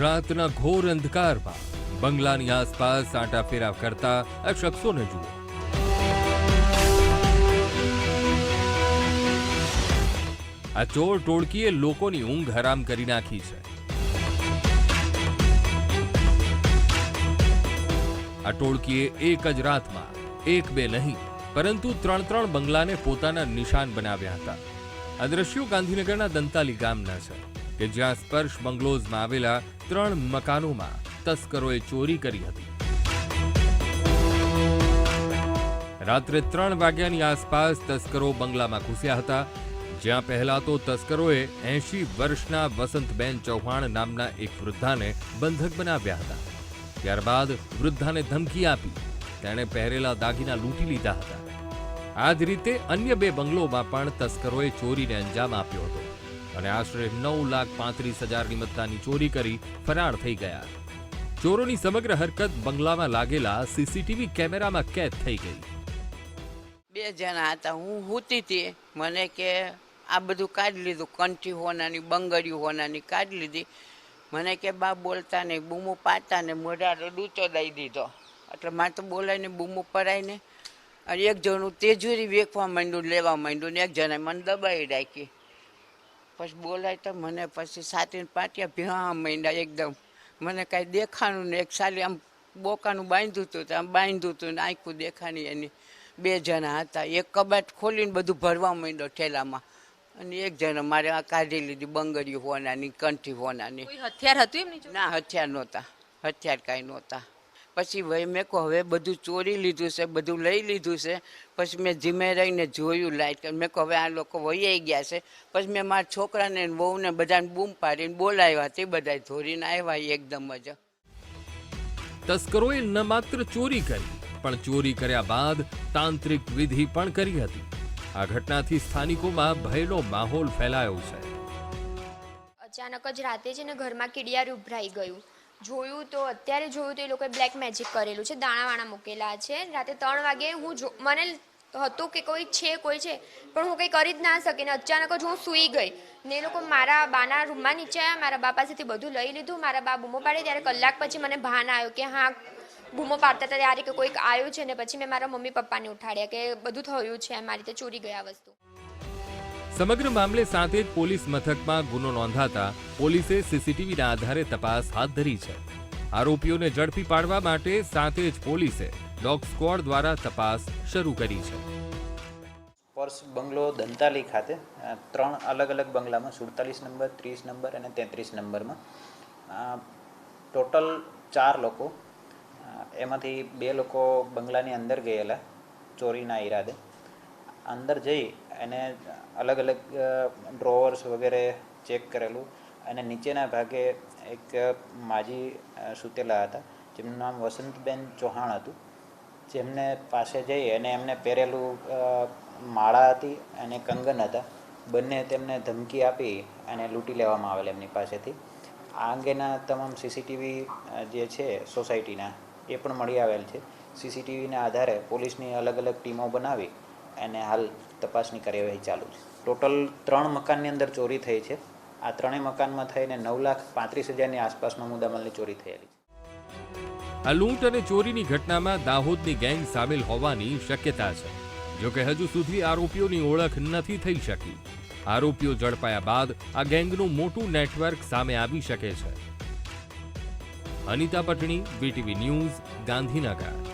રાતના ઘોર અંધકારમાં બંગલાની આસપાસ આંટા ફેરા કરતા આ શખ્સોને જુઓ. આ ચોર ટોળકીએ લોકોની ઊંઘ હરામ કરી નાખી છે. આ ટોળકીએ એક જ રાતમાં એક બે નહીં, પરંતુ ત્રણ ત્રણ બંગલાને પોતાના નિશાન બનાવ્યા હતા. આ દ્રશ્યો ગાંધીનગરના દંતાલી ગામના છે. કે જ્યાં સ્પર્શ બંગલોઝમાં આવેલા ત્રણ મકાનોમાં તસ્કરોએ ચોરી કરી હતી. રાત્રે ત્રણ વાગ્યાની આસપાસ તસ્કરો બંગલામાં ઘૂસ્યા હતા, જ્યાં પહેલા તો તસ્કરોએ એંશી વર્ષના વસંતબેન ચૌહાણ નામના એક વૃદ્ધાને બંધક બનાવ્યા હતા. ત્યારબાદ વૃદ્ધાને ધમકી આપી, તેણે પહેરેલા દાગીના લૂંટી લીધા હતા. આ જ રીતે અન્ય બે બંગલોમાં પણ તસ્કરોએ ચોરીને અંજામ આપ્યો હતો. અને આશરે નવ લાખ પાંત્રીસ હજારની મત્તાની ચોરી કરી ફરાર થઈ ગયા. ચોરોની સમગ્ર હરકત બંગલામાં લાગેલા સીસીટીવી કેમેરામાં કેદ થઈ ગઈ. બે જણા હતા. હું હોતી હતી. મને કે આ બધું કાઢી લીધું. કંઠી હોનાની, બંગડી હોનાની કાઢી લીધી. મને કે, બા, બોલતા નહીં. બૂમો પાડતા ને મોઢા ડૂચો દઈ દીધો. એટલે મારે તો બોલાઈને બૂમો પડાઈને અને એક જણું તેજુરી વેખવા માંડ્યું, લેવા માંડ્યું ને એક જણાએ મને દબાઈ રાખી. પછી બોલાય તો મને પછી સાતીને પાટિયા ભીહા માંડ્યા એકદમ. મને કાંઈ દેખાણું ને એક સાલી આમ બોકાનું બાંધ્યું હતું તો આમ બાંધ્યું હતું ને આંખું દેખાણી એની. બે જણા હતા. એક કબાટ ખોલીને બધું ભરવા માંડ્યો ઠેલામાં. અને એક જણા મારે આ કાઢી લીધી બંગડી હોનાની કંઠી હોનાની. હથિયાર હતું એમ ના હથિયાર નહોતા. હથિયાર કાંઈ નહોતા. પછી ભાઈ મેં કહું હવે બધું ચોરી લીધું છે બધું લઈ લીધું છે. પછી મેં ધીમે રહીને જોયું લાઈટ કરી મેં કહું હવે આ લોકો વહી ગયા છે. પછી મેં મારા છોકરાને ને બધાને બૂમ પાડીને બોલાવ્યા તે બધા ધોરીને આવ્યા એકદમ જ. તસ્કરોએ ન માત્ર ચોરી કરી પણ ચોરી કર્યા બાદ તાંત્રિક વિધિ પણ કરી હતી. આ ઘટનાથી સ્થાનિકોમાં ભયનો માહોલ ફેલાયો છે. અચાનક જ રાતે છે ને ઘરમાં કીડિયાર ઉભરાઈ ગયું. જોયું તો, અત્યારે જોયું તો એ લોકોએ બ્લેક મેજિક કરેલું છે, દાણાવાણા મૂકેલા છે. રાતે ત્રણ વાગે હું જો, મને હતું કે કોઈ છે કોઈ છે, પણ હું કંઈ કરી જ ના શકી ને અચાનક જ હું સૂઈ ગઈ. ને એ લોકો મારા બાના રૂમમાં નીચે આવ્યા, મારા બા પાસેથી બધું લઈ લીધું. મારા બા બૂમો પાડે ત્યારે કલાક પછી મને ભાન આવ્યો કે હા, બૂમો પાડતા હતા ત્યારે કે કોઈક આવ્યું છે ને, પછી મેં મારા મમ્મી પપ્પાને ઉઠાડ્યા કે બધું થયું છે, મારી રીતે ચોરી ગયા વસ્તુ. સમગ્ર મામલે સાથે જ પોલીસ મથકમાં ગુનો નોંધાતા પોલીસે સીસીટીવીના આધારે તપાસ હાથ ધરી છે. આરોપીઓને ઝડપી પાડવા માટે સાથે જ પોલીસે ડોગ સ્ક્વોડ દ્વારા તપાસ શરૂ કરી છે. પર્સ બંગલો દંતાલી ખાતે ત્રણ અલગ અલગ બંગલામાં, સુડતાલીસ નંબર, ત્રીસ નંબર અને તેત્રીસ નંબરમાં ટોટલ ચાર લોકો એમાંથી બે લોકો બંગલાની અંદર ગયેલા, ચોરીના ઈરાદે. અંદર જઈ અને અલગ અલગ ડ્રોવર્સ વગેરે ચેક કરેલું. અને નીચેના ભાગે એક માજી સૂતેલા હતા, જેમનું નામ વસંતબેન ચૌહાણ હતું. જેમને પાસે જઈ અને એમને પહેરેલું માળા હતી અને કંગન હતા. બંને તેમને ધમકી આપી અને લૂંટી લેવામાં આવેલ એમની પાસેથી. આ અંગેના તમામ સીસીટીવી જે છે સોસાયટીના, એ પણ મળી આવેલ છે. સીસીટીવીના આધારે પોલીસની અલગ અલગ ટીમો બનાવી અને હાલ તપાસની કાર્યવાહી ચાલુ છે. ટોટલ ત્રણ મકાનની અંદર ચોરી થઈ છે. આ ત્રણેય મકાનમાં થઈને નવ લાખ પાંત્રીસ હજારની આસપાસનો મુદ્દામાલની ચોરી થયેલી છે. આ લૂંટ અને ચોરીની ઘટનામાં દાહોદની ગેંગ સામેલ હોવાની શક્યતા છે. જોકે હજુ સુધી આરોપીઓની ઓળખ નથી થઈ શકી. આરોપીઓ ઝડપાયા બાદ આ ગેંગનું મોટું નેટવર્ક સામે આવી શકે છે. Anita Patni, VTV news, Gandhinagar.